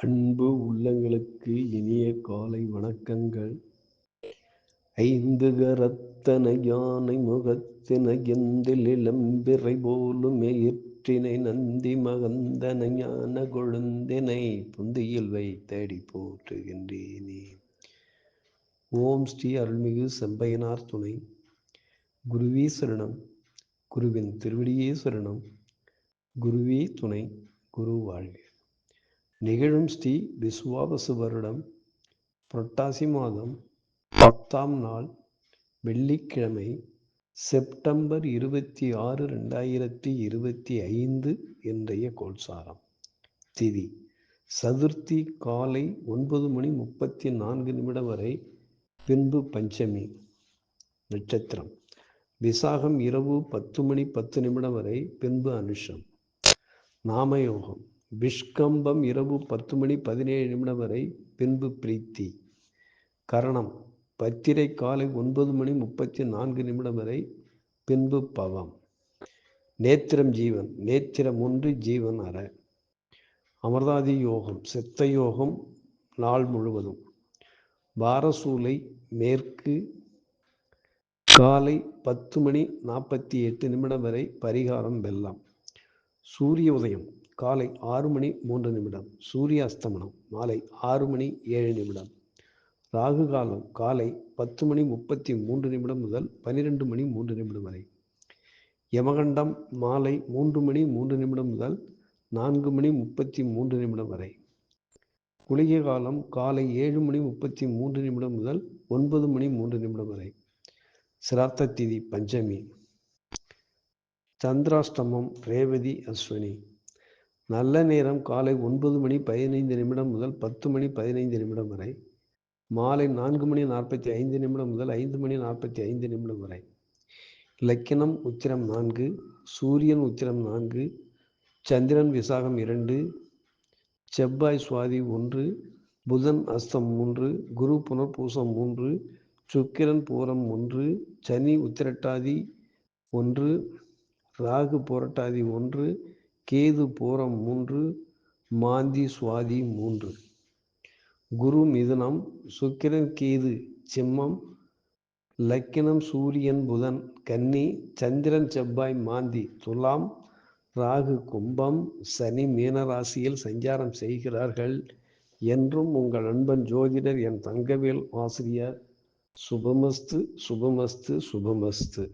அன்பு உள்ளங்களுக்கு இனிய காலை வணக்கங்கள். ஐந்து கரத்தன யானை முகத்தின எந்தில் இளம்பிறை போலும் எயிற்றினை நந்தி மகந்தன ஞான கொழுந்தினை புந்தியில் வைத்தடி போற்றுகின்றேனே. ஓம் ஸ்ரீ அருள்மிகு செம்பையனார் துணை. குருவே சரணம். குருவின் திருவடியே சரணம். குருவே துணை. குரு வாழ்க. நிகழும் ஸ்ரீ விஸ்வாவசு வருடம் புரட்டாசி மாதம் பத்தாம் நாள் வெள்ளிக்கிழமை செப்டம்பர் இருபத்தி ஆறு ரெண்டாயிரத்தி இருபத்தி ஐந்து என்றைய கோல்சாரம் திதி சதுர்த்தி காலை ஒன்பது மணி முப்பத்தி நான்கு நிமிடம் வரை பின்பு பஞ்சமி நட்சத்திரம். விசாகம் இரவு பத்து மணி பத்து நிமிடம் வரை பின்பு அனுஷம். நாமயோகம். விஷ்கம்பம் இரவு பத்து மணி பதினேழு நிமிடம் வரை பின்பு பிரீத்தி. கரணம் பத்திரை காலை ஒன்பது மணி முப்பத்தி நான்கு நிமிடம் வரை பின்பு பவம். நேத்திரம் ஜீவன் நேத்திரம் ஒன்று ஜீவன் அற. அமர்தாதி யோகம் சித்த யோகம் நாள் முழுவதும். பாரசூலை மேற்கு காலை பத்து மணி நாற்பத்தி எட்டு நிமிடம் வரை பரிகாரம் வெல்லாம் சூரிய உதயம் காலை ஆறு மணி மூன்று நிமிடம் சூரிய அஸ்தமனம் மாலை ஆறு மணி ஏழு நிமிடம். ராகு காலம் காலை பத்து மணி முப்பத்தி மூன்று நிமிடம் முதல் பனிரெண்டு மணி மூன்று நிமிடம் வரை. யமகண்டம் மாலை மூன்று மணி மூன்று நிமிடம் முதல் நான்கு மணி முப்பத்தி மூன்று நிமிடம் வரை. குளிகை காலம் காலை ஏழு மணி முப்பத்தி மூன்று நிமிடம் முதல் ஒன்பது மணி மூன்று நிமிடம் வரை. சிரார்த்த திதி பஞ்சமி. சந்திராஷ்டமம் ரேவதி அஸ்வினி. நல்ல நேரம் காலை ஒன்பது மணி பதினைந்து நிமிடம் முதல் பத்து மணி பதினைந்து நிமிடம் வரை மாலை நான்கு மணி நாற்பத்தி ஐந்து நிமிடம் முதல் ஐந்து மணி நாற்பத்தி ஐந்து நிமிடம் வரை. லக்கினம் உத்திரம் நான்கு சூரியன் உத்திரம் நான்கு சந்திரன் விசாகம் இரண்டு செவ்வாய் சுவாதி ஒன்று புதன் அஸ்தம் மூன்று குரு புனர்பூசம் மூன்று சுக்கிரன் பூரம் ஒன்று சனி உத்திரட்டாதி ஒன்று ராகு புரட்டாதி ஒன்று கேது பூரம் மூன்று மாந்தி சுவாதி மூன்று. குரு மிதுனம் சுக்கிரன் கேது சிம்மம் லக்கினம் சூரியன் புதன் கன்னி சந்திரன் செவ்வாய் மாந்தி துலாம் ராகு கும்பம் சனி மீனராசியில் சஞ்சாரம் செய்கிறார்கள் என்றும் உங்கள் அன்பன் ஜோதிடர் என் தங்கவேல் ஆசிரியர் சுபமஸ்து சுபமஸ்து சுபமஸ்து.